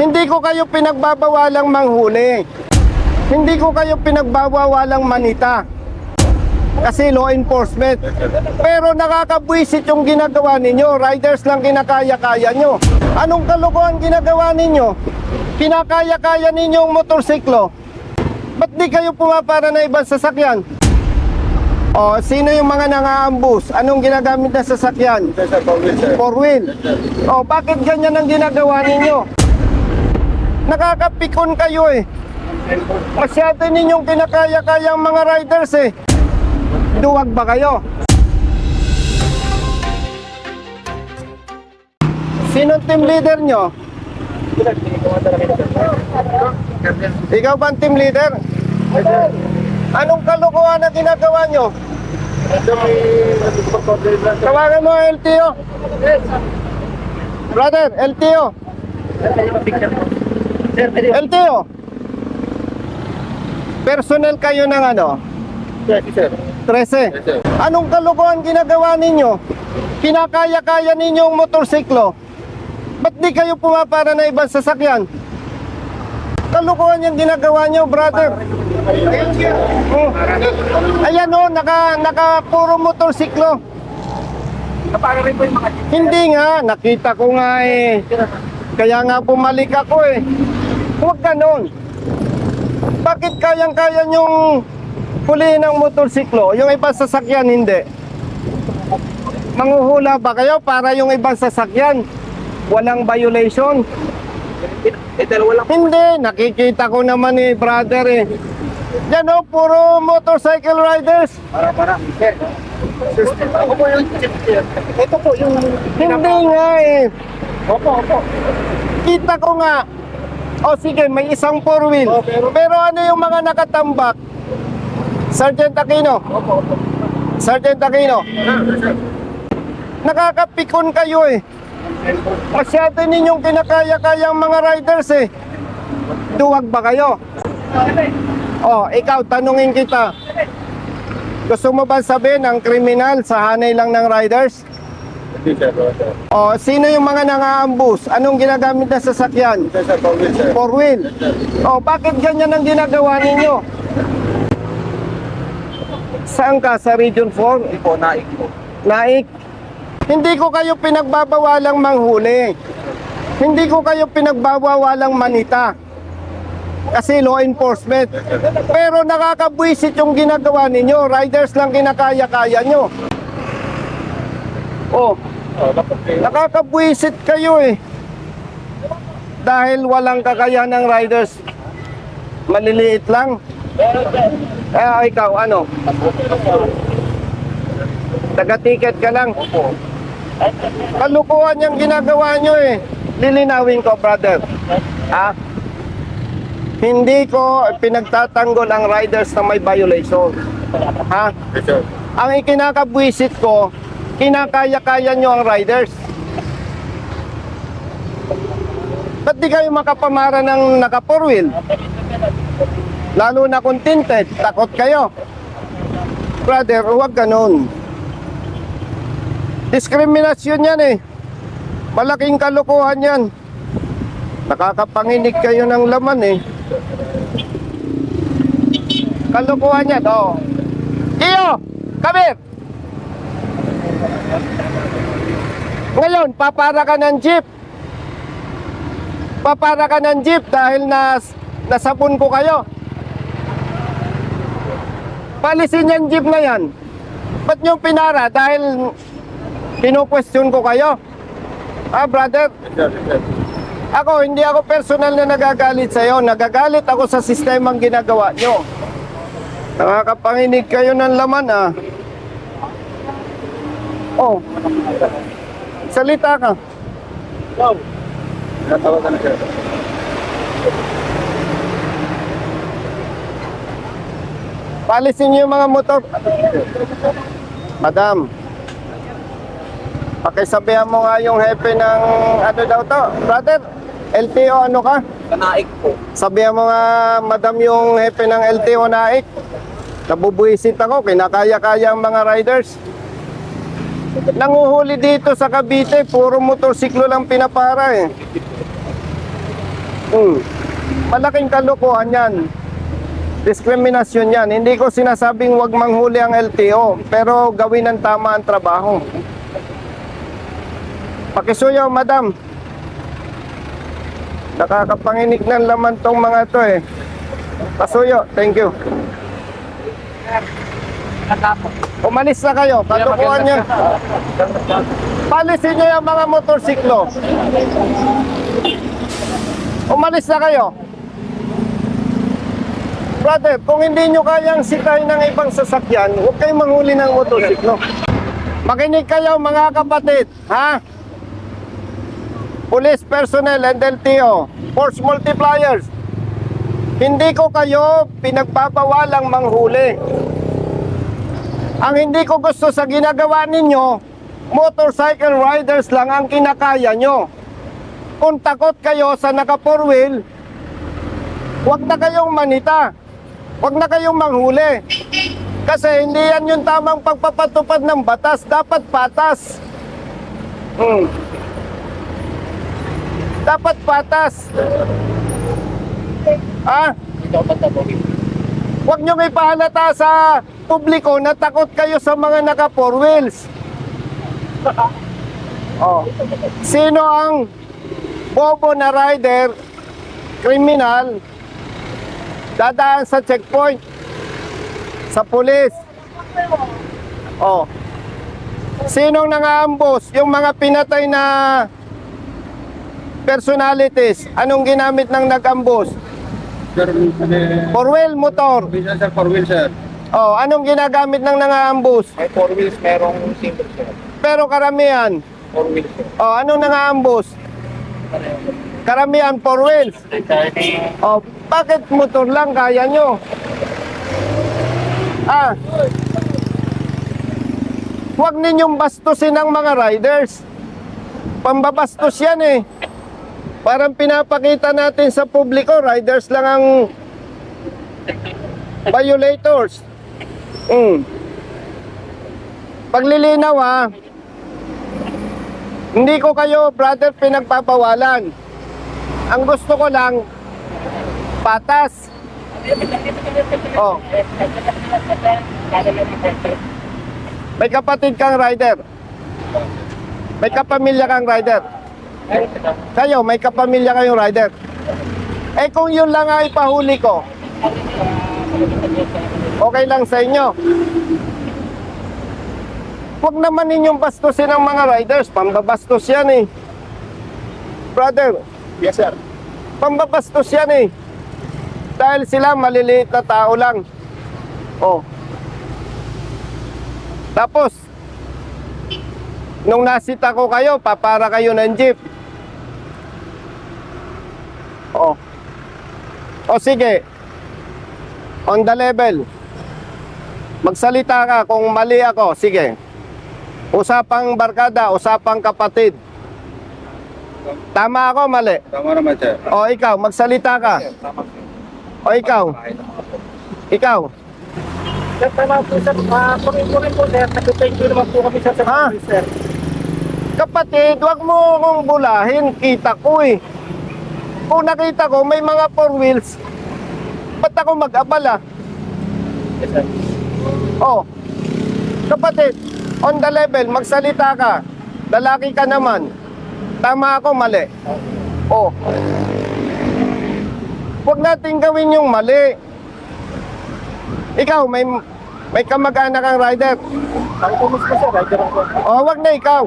Hindi ko kayo pinagbabawalang manghuli. Hindi ko kayo pinagbabawalang manita. Kasi law enforcement. Pero nakakabwisit yung ginagawa ninyo. Riders lang kinakaya-kaya nyo. Anong kalokohan ginagawa ninyo? Kinakaya-kaya ninyo yung motorsiklo. Ba't di kayo pumapara na ibang sasakyan? O, sino yung mga nangaambus? Anong ginagamit na sasakyan? Four wheel. O, bakit ganyan ang ginagawa ninyo? Nakakapikon kayo eh. Masyado ninyong kinakaya-kaya ang mga riders eh. Duwag ba kayo? Sino team leader nyo? Ikaw ba team leader? Anong kalokohan na ginagawa nyo? Tawagan mo LTO. Brother, LTO. LTO. Personnel kayo ng ano? 13. Anong kalokohan ginagawa ninyo? Kinakaya-kaya ninyo ang motorsiklo. Ba't di kayo pumapara na ibang sasakyan? Kalokohan yung ginagawa nyo, brother. Oh. Ayan o, naka, naka puro motorsiklo. Napara rin po yung mga. Hindi nga, nakita ko nga eh. Kaya nga bumalik ako eh. Huwag ganon. Bakit kayang-kaya yung huliin ng motorsiklo? Yung ibang sasakyan hindi. Manguhula ba kayo para yung ibang sasakyan walang violation? Eh, dalawa lang. Hindi, nakikita ko naman eh, brother eh. Yan o, puro motorcycle riders. Para, para. Sir. Ako po yung sir. Ito po yung... Hindi nga eh. Opo, opo. Kita ko nga. O sige, may isang four wheel. Oh, pero- Pero ano yung mga nakatambak? Sergeant Aquino. Opo, opo. Sergeant Aquino. Nakakapikon kayo eh. Masyado ninyong kinakaya-kaya ang mga riders eh. Duwag ba kayo? Oh, ikaw, tanungin kita. Gusto mo ba sabihin ang kriminal sa hanay lang ng riders? Hindi, sir. sir. Oh, sino yung mga nangaambus? Anong ginagamit na sasakyan? Sir, sir, sir. Four wheel. Oh, bakit ganyan ang ginagawa ninyo? Saan ka? Sa Region 4? Hindi po, naik po. Naik. Hindi ko kayo pinagbabawalang manghuli. Hindi ko kayo pinagbabawalang manita. Kasi law enforcement. Pero nakakabwisit yung ginagawa ninyo. Riders lang kinakaya-kaya nyo. Oh, Oh, nakakabwisit kayo eh. Dahil walang kakayahan ng riders. Maliliit lang. Eh, ikaw, ano? Taga-ticket ka lang. Kalukuhan yung ginagawa nyo eh. Lilinawin ko, brother. Ha? Hindi ko pinagtatanggol ang riders na may violation. Ha? Ang ikinakabwisit ko, kinakaya-kaya nyo ang riders. Ba't di kayo makapamara ng naka four wheel? Lalo na kung tinted, takot kayo. Brother, huwag ganun. Diskriminasyon yan eh. Malaking kalokohan yan. Nakakapanginig kayo ng laman eh. Kalokohan yan, oh. Iyo, come Ngayon, papara ka ng jeep. Papara ka ng jeep dahil nas, nasapon ko kayo. Palisin yung jeep na yan. Ba't nyo pinara? Dahil pinu-question ko kayo. Ah, brother, ako, hindi ako personal na nagagalit sa'yo. Nagagalit ako sa sistemang ginagawa nyo. Nakakapanginig kayo ng laman, ah. Oh. Salita ka. Wow. Natawag ka na, sir. Palisin niyo yung mga motor. Madam. Pakisabihan mo nga yung hepe ng ano daw to. Brother, LTO ano ka? Kanaik po. Sabihan mo nga, madam, yung hepe ng LTO naik. Nabubuisit ako, kinakaya-kaya ang mga riders. Nanguhuli dito sa Cavite, puro motorsiklo lang pinapara eh. Hmm. Malaking kalokohan yan. Diskriminasyon yan. Hindi ko sinasabing wag manghuli ang LTO, pero gawin ng tama ang trabaho. Pakisuyo, madam. Nakakapanginig ng laman tong mga to eh. Pasuyo, thank you. Umalis na kayo, katukuhan nyo. Palisin nyo yung mga motorsiklo. Umalis na kayo. Brother, kung hindi nyo kayang sikahin ng ibang sasakyan, huwag kayong manghuli ng motorsiklo. Makinig kayo mga kapatid, ha? Police personnel and LTO, force multipliers. Hindi ko kayo pinagpapawalang manghuli. Ang hindi ko gusto sa ginagawa ninyo, motorcycle riders lang ang kinakaya nyo. Kung takot kayo sa naka four wheel, huwag na kayong manita. Huwag na kayong manghuli. Kasi hindi yan yung tamang pagpapatupad ng batas. Dapat patas. Hmm. Dapat patas. Ha? Huwag niyong ipahalata sa publiko na takot kayo sa mga naka four wheels. Oh. Sino ang bobo na rider, kriminal, dadaan sa checkpoint, sa pulis? Oh. Sinong nangaambos? Yung mga pinatay na personalities. Anong ginamit ng nag-ambos? Sir, ano, Four wheel motor. Sir, four wheels sir. Oh, anong ginagamit ng nangaambos? May four wheels, merong single sir. Pero karamihan, Four wheels sir. oh, anong nangaambos? Karamihan four wheels. Oh, bakit motor lang kaya nyo? Ah. Huwag ninyong bastusin ang mga riders. Pambabastos yan eh. Parang pinapakita natin sa publiko, riders lang ang violators. Mm. Paglilinaw ha, hindi ko kayo, brother, pinagpapawalan. Ang gusto ko lang, patas. Oh. May kapatid kang rider. May kapamilya kang rider. Kayo, may kapamilya kayong rider. Eh kung yun lang ay pahuli ko, okay lang sa inyo. Huwag naman ninyong bastusin ang mga riders. Pambabastos yan eh. Brother, Yes sir. pambabastos yan eh. Dahil sila maliliit na tao lang. Oh. Tapos, nung nasita ko kayo, papara kayo ng jeep. Oh. O sige. On the level. Magsalita ka kung mali ako. Sige. Usapang barkada, usapang kapatid. Tama ako, mali. Tama naman sir. O ikaw, magsalita ka. O ikaw, ikaw. Sir, tama po sir. Ah, kami po sir. Nag-thank you naman po kami sa Ha? service sir. Kapatid, wag mo akong bulahin. Kita ko eh. Kung nakita ko may mga four wheels, ba't ako mag-abala? Yes sir. Oh, kapatid, on the level, magsalita ka. Lalaki ka naman. Tama ako, mali. Oh. Huwag natin gawin yung mali. Ikaw, may may kamag-anak kang rider. Ako po mismo sir. Rider ako. Oh, wag na ikaw.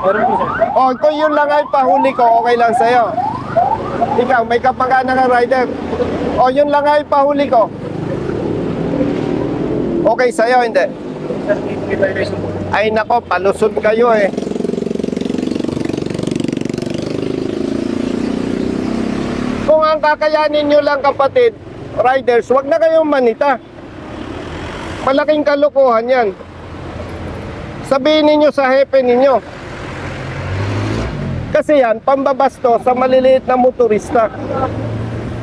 Meron po sir. Oh, kung yun lang ay pahuli ko, okay lang sa'yo. Ikaw, may kapag-anak kang rider. Oh, yun lang ay pahuli ko. Okay sa'yo, hindi? Ay nako, palusot kayo eh. Kung ang kakayanin nyo lang kapatid, riders, wag na kayong manita. Malaking kalokohan yan. Sabihin ninyo sa hepe ninyo. Kasi yan, pambabasto sa maliliit na motorista.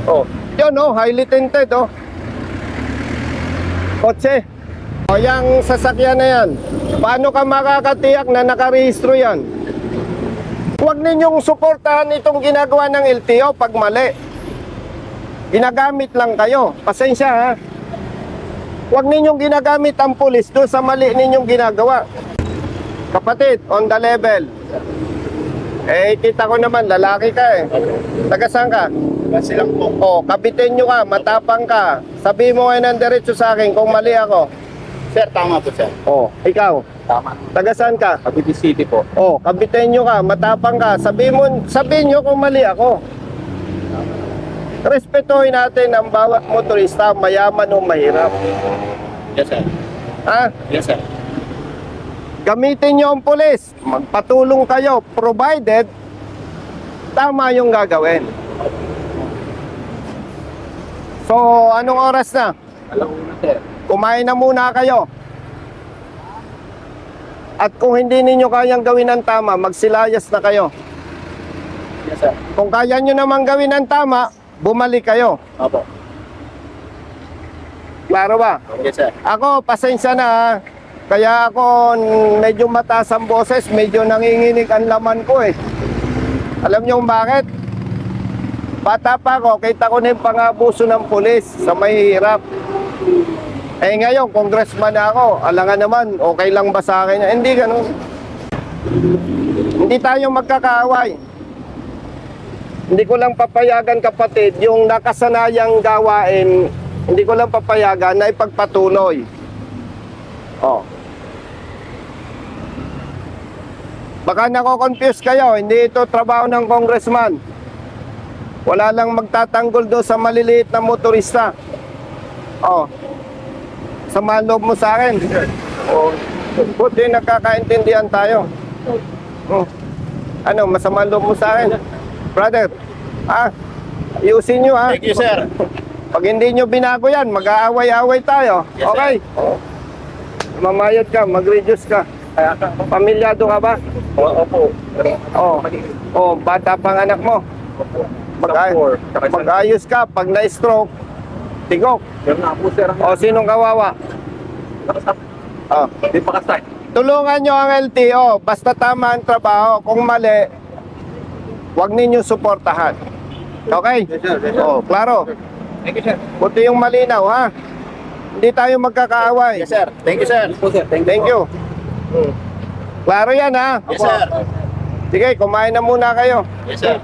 Oh, yun oh, highly tinted oh. Kotse. O yung sasakyan na yan, paano ka makakatiyak na nakarehistro yan? Huwag ninyong suportahan itong ginagawa ng LTO pag mali. Ginagamit lang kayo. Pasensya ha. Huwag ninyong ginagamit ang pulis doon sa mali ninyong ginagawa. Kapatid, on the level. Eh, kita ko naman, lalaki ka eh. Taga saan ka? Kasi lang po. Oh, kapitin nyo ka, matapang ka. Sabi mo ngayon ng diretso sa akin kung mali ako. Sir, tama po, sir. Oh, ikaw, Tama. taga saan ka? Cavite City po. Oh, kapitin nyo ka, matapang ka. Sabi mo, sabihin nyo kung mali ako. Respetuhin natin ang bawat motorista, mayaman o mahirap. Yes, sir. Ha? Yes, sir. Gamitin nyo ang pulis. Magpatulong kayo, provided tama yung gagawin. So, anong oras na? Alam ko na, sir. Kumain na muna kayo. At kung hindi ninyo kayang gawin ang tama, magsilayas na kayo. Yes, sir. Kung kaya nyo naman gawin ang tama, bumalik kayo. Opo. Klaro ba? Yes, sir. Ako, pasensya na ha. Kaya ako medyo mataas ang boses, medyo nanginginig ang laman ko eh. Alam niyo kung bakit? Bata pa ako, kita ko na yung pangabuso ng pulis sa mahihirap. Eh ngayon, congressman na ako. Alangan naman, okay lang ba sa akin? Hindi ganun. Hindi tayo magkakaaway. Hindi ko lang papayagan kapatid, yung nakasanayang gawain, hindi ko lang papayagan na ipagpatuloy. Oh. Baka nako-confuse kayo, hindi ito trabaho ng congressman. Wala lang magtatanggol doon sa maliliit na motorista. Oh. Sama loob mo sa akin. Oh. Buti nagkakaintindihan tayo. Oh. Ano, masama loob mo sa akin? Brother, ah, ayusin nyo ha. Thank you, sir. Pag hindi nyo binago yan, mag-aaway-aaway tayo. Yes, okay? Mamayad ka, mag-reduce ka. Pamilyado ka ba? Oo po. Oo. Oh, bata pang anak mo. Mag-ayos ka. Pag na-stroke, tigok. Yun nga po, sir. O, sinong kawawa? Oh. Di pa kasay. Tulungan nyo ang LTO. Basta tama ang trabaho. Kung mali, huwag ninyo suportahan. Okay? Yes, sir. Yes, sir. Oh, klaro. Thank you, sir. Buti yung malinaw, ha? Hindi tayo magkakaaway. Yes, sir. Thank you, sir. Po, sir. Thank, Thank you. Klaro yan, ha? Yes, sir. Sige, kumain na muna kayo. Yes, sir.